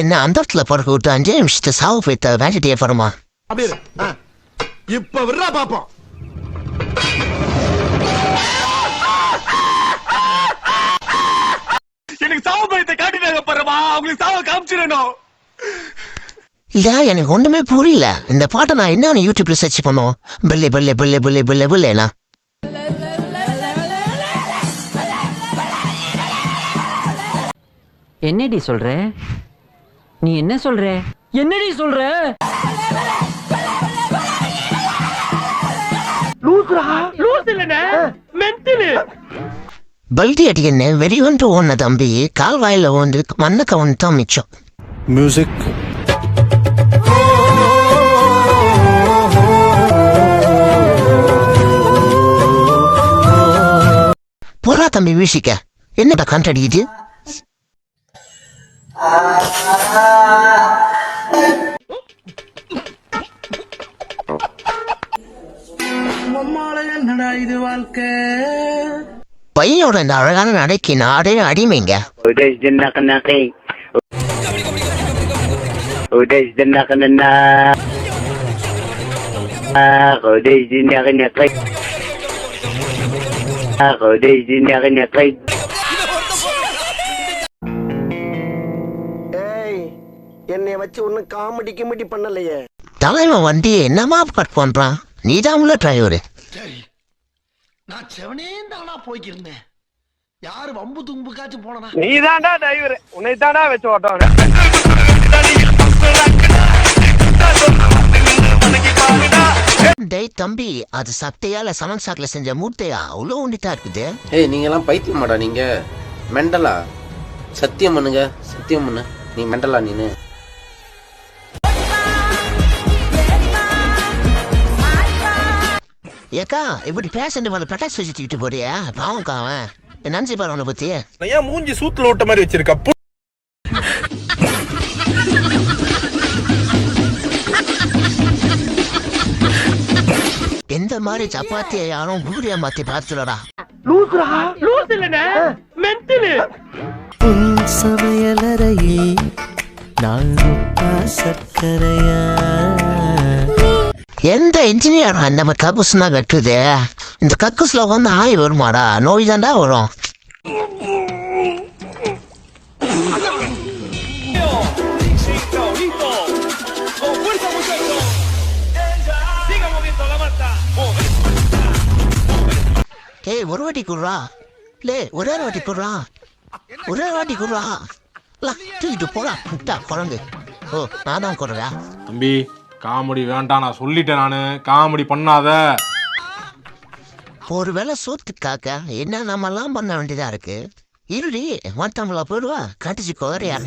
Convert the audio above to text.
என்ன அந்த இடத்துல பிறகு விட்டு அஞ்சே நிமிஷத்தை சாவு போய்த்த வேண்டிட்டே போறமா இப்ப விடுறா பாப்போம். எனக்கு சாவு பயத்தை காட்டினாங்க பாருமா. அவங்களுக்கு சாவ காமிச்சிடணும். இல்ல எனக்கு ஒண்ணுமே புரியல. இந்த பாட்டை நான் என்னன்னு யூடியூப்ல சர்ச் பண்ணோம்? பில்லே பில்லே பில்லே பில்லே பில்லே பில்லேனா என்னடி சொல்ற? நீ என்ன சொல்ற? என்னடி சொல்ற? பல்டி அடிக்கன்னு வெறிவன்ட்டு ஓடின தம்பி கால்வாயில வந்து மண்ணை கவனம் தான் மிச்சம். மியூசிக் போறா தம்பி வீசிக்க. என்னடா கண்டடிக்குது பையனோட இந்த அழகான நடைக்கு நாடே அடிமைங்க. Udah என்னைய வச்சு ஒன்னும் காமெடி கிமெடி பண்ணலையே. தலைவன் வண்டியை என்னமா கட் பண்றான்? நீதான்ல டிரைவரு நான் செவனே தானா போய்க்கிருந்தேன். யாரு வம்பு தும்புக்காச்சும் போனா நீ தான்டா டிரைவர் உன்னை தான்டா வச்சு ஓட்டம் டேய் தம்பி அது சட்டையால சமன் சாக்குல செஞ்ச மூட்டையா அவ்வளோ உண்டிட்டா இருக்குது. ஏய் நீங்க எல்லாம் பைத்தியமாடா நீங்க. மெண்டலா? சத்தியம் பண்ணுங்க சத்தியம் பண்ணு. நீ மெண்டலா நீனு. ஏக்கா இப்படி பேசண்ட் மேல பட்டாசு வச்சுக்கிட்டு போறியா? பாவம்க்கா அவன். நினைச்சு பாரு அவனை பத்தி. ஏன் மூஞ்சி சூத்துல ஓட்ட மாதிரி வச்சிருக்க? எந்த மாதிரி சப்பாத்தியை யாரும் பூரியா மாத்தி பார்த்துடா சமையலறையில் நான் உப்பா சர்க்கரையா? எந்த இன்ஜினியர் நம்ம தான் கட்டுது இந்த கக்கூஸில் வந்து ஆய் வருமாடா? நோய் தாண்டா வரும். ஏய் ஒரு வாட்டி குடுறா. லே ஒரே ஒரு வாட்டி குடுறா. ஒரே ஒரு வாட்டி குடுறா. லா, தூக்கிட்டு போடா முட்டா குழந்தை ஓ நான் தான் குடுறா தம்பி. காமெடி வேண்டாம் நான் சொல்லிட்டேன் நானு. காமெடி பண்ணாத. ஒரு வேளை சோத்துக்காக்க என்ன நம்மலாம் பண்ண வேண்டியதா இருக்கு? இருடி மத்தவங்கள போயிடுவா. கட்டிச்சு குதிரையா